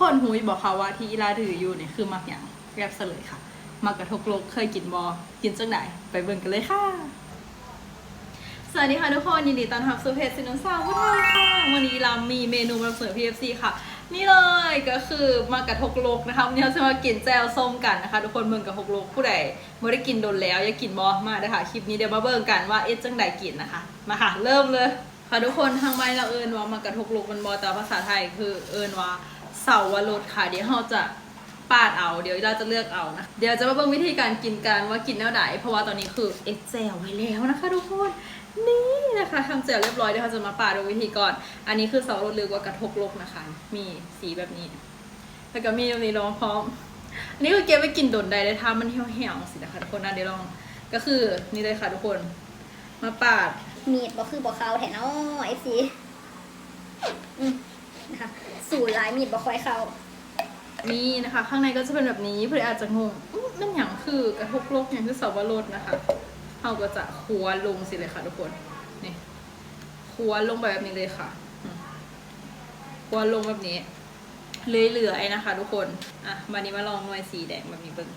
คนหูยบอกค่ะว่าที่อีลาถืออยู่เนี่ยคือมักอย่างแรบเสลยค่ะ มักกระทกโลกเคยกินบอกินจังไหนไปเบิ่งกันเลยค่ะ สวัสดีค่ะทุกคนยินดีต้อนรับสู่เพจซินนซาวพุทธาค่ะวันนี้เรามีเมนูมาเสนอ PFC ค่ะ นี่เลยก็คือมากกระทกโลกนะคะวันนี้เราจะมากินแจวส้มกันนะคะ ทุกคนเบิ่งกระทกโลกผู้ใดไม่ได้กินโดนแล้วอยากกินบอมาเลยค่ะคลิปนี้เดี๋ยวมาเบิ่งกันว่าเอ๊ะจังใดกินนะคะมาค่ะ เริ่มเลยค่ะทุกคนทางใบเราเอินว่ามากระทกโลกมันบอแต่ภาษาไทยคือเอินว่า เสาวรสค่ะ เดี๋ยวเราจะปาดเอา เดี๋ยวเราจะเลือกเอานะ เดี๋ยวจะมาเบิ่งวิธีการกินกันว่ากินแนวไหนเพราะว่าตอนนี้คือเอ็กเจลไว้แล้วนะคะทุกคน นี่นะคะทำเจลเรียบร้อยเดี๋ยวเราจะมาปาดดูวิธีก่อน อันนี้คือเสาวรถหรือว่ากระทกโลกนะคะ มีสีแบบนี้ แล้วก็มีตรงนี้รองพร้อม อันนี้คือเก็บไว้กินโดนได้ได้ถ้ามันเหี่ยวๆสินะคะทุกคนนะเดี๋ยวลอง ก็คือนี่เลยค่ะทุกคน มาปาด มีดบ่คือบ่เขาแถนอเอฟซีอืม นะคะสูตรลายมีดบ่ค่อยเข้านี่นะคะ ข้างในก็จะเป็นแบบนี้เพื่ออาจจะงงอื้อนั่นอย่างคือกระทกโลกอย่างคือเสาวรสนะคะเราก็จะคัวลงสิเลยค่ะทุกคนนี่คัวลงไปแบบนี้เลยค่ะคัวลงแบบนี้เรื่อๆนะคะ ทุกคนอะวันนี้มาลองหน่วยสีแดงแบบนี้เบิ้ง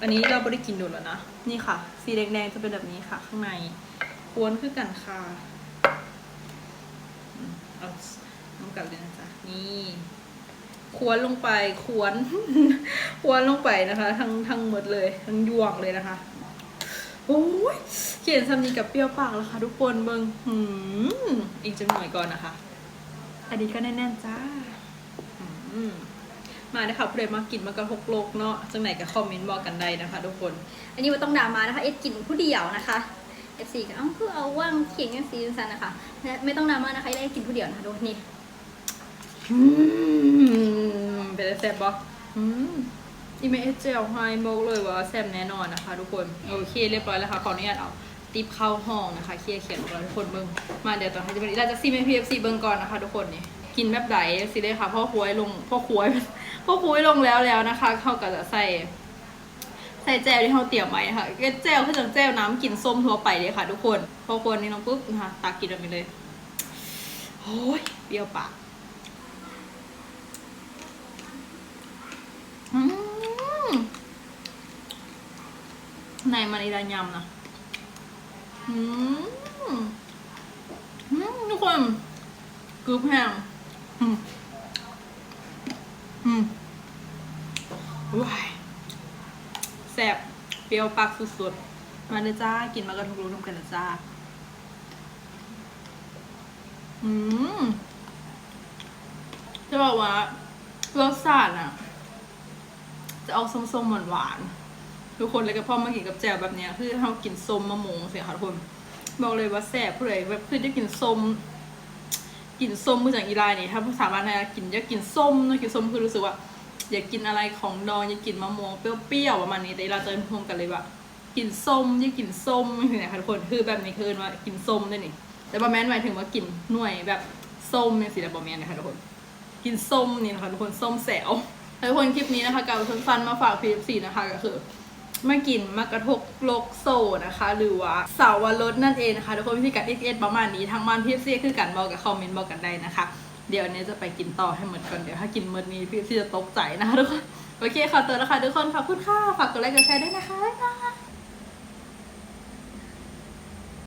อันนี้เราไม่ได้กินดูแล้วนะ นี่ค่ะ สีแดงๆจะเป็นแบบนี้ค่ะ ข้างใน ควนคือกันค่ะ เอาน้ำกลับเลยนะจ๊ะนี่ควนลงไปควนควนลงไปนะคะ ทั้งทั้งหมดเลย ทั้งยวงเลยนะคะโอ้ยเขียนซ้ำนีกับเปรี้ยวปากแล้วค่ะทุกคนเบิงหืมอีกจังหน่อยก่อนนะคะ อันนี้ก็แน่นๆจ้ามมาเลยค่ะผู้ใดมากินมากระทกโลกเนาะจังไหนก็คอมเมนต์บอกกันได้นะคะ ทุกคน อันนี้ว่าต้องด่ามานะคะ เอ็ดกินผู้เดียวนะคะ F4 ก็เอ้าคือเอาว่างเขียงกันซีซันนะคะและไม่ต้องดราม่านะคะได้กินผู้เดียวนะคะดูนี่เป็นแซ่บปะอืมอีเมจเจลไฮบอกเลยว่าแซ่บแน่นอนนะคะ ทุกคนโอเคเรียบร้อยแล้วค่ะขออนุญาตเอาติปเข้าห้องนะคะเคลียร์เขียนของเราทุกคนเบิ้งมาเดี๋ยวตอนให้จะเป็นเราจะซีเมพีเอฟซีเบิ้งก่อนนะคะ ทุกคนนี่กินแบบไหนสิได้ค่ะพ่อครัวให้ลงพ่อครัวพ่อครัวให้ลงแล้วแล้วนะคะ เข้าก็จะใส่ ใส่แจวที่เขาเตรียมไว้นะคะก็แจวคือจังแจวน้ำกลิ่นส้มทั่วไปเลยค่ะ ทุกคน พอคนนี้น้องปุ๊บนะคะตักกินแบบนี้เลยโอ้ยเปรี้ยวปากอืมในมันอีรายำนะอืมอืมทุกคนกรึบแห้งอืมอืมว้าย ซ่บเปรี้ยวปากสุดๆ มาเลยจ้า กินมากระทุกรู้นมกันนะจ้า อืมจะบอกว่ารสชาติอะ จะเอาส้มๆหวานๆทุกคนเลยก็พอมากินกับแจ่วแบบเนี้ยคือเรากินส้มมะม่วงเสียค่ะทุกคน บอกเลยว่าแซ่บผู้ใดแบบคือจะกินส้มกินส้มมือจากอีไลนี่ถ้าภาษาบ้านะกินอยากกินส้มเนะกินส้มคือรู้สึกว่า อยากกินอะไรของดองอยากกินมะม่วงเปรี้ยวๆประมาณนี้แต่เราจะรวมกันเลยว่ากินส้มอยากกินส้มอย่างเงี้ยค่ะทุกคนคือแบบนี้คือว่ากินส้มด้วยนี่แต่บะแมนหมายถึงว่ากินหน่วยแบบส้มเนี่ยสิแต่บะแมนนะคะทุกคนกินส้มนี่นะคะทุกคนส้มแสวทุกคนคลิปนี้นะคะกับทุนฟันมาฝาก PFC นะคะก็คือมากินมากระทกโลกโซนะคะ หรือว่าเสาวรสนั่นเองนะคะทุกคนวิธีการเอ็ดประมาณนี้ทางบ้าน PFC คือการบอกกับคอมเมนต์บอกกันได้นะคะ เดี๋ยวเนี้จะไปกินต่อให้หมดก่อนเดี๋ยวถ้ากินหมดนี้พี่จะตกใจนะคะทุกคนโอเคค่ะตัวแล้วค่ะทุกคนขอบคุณค่ะฝากกดไลค์กดแชร์ด้วยนะคะบ๊ายบาย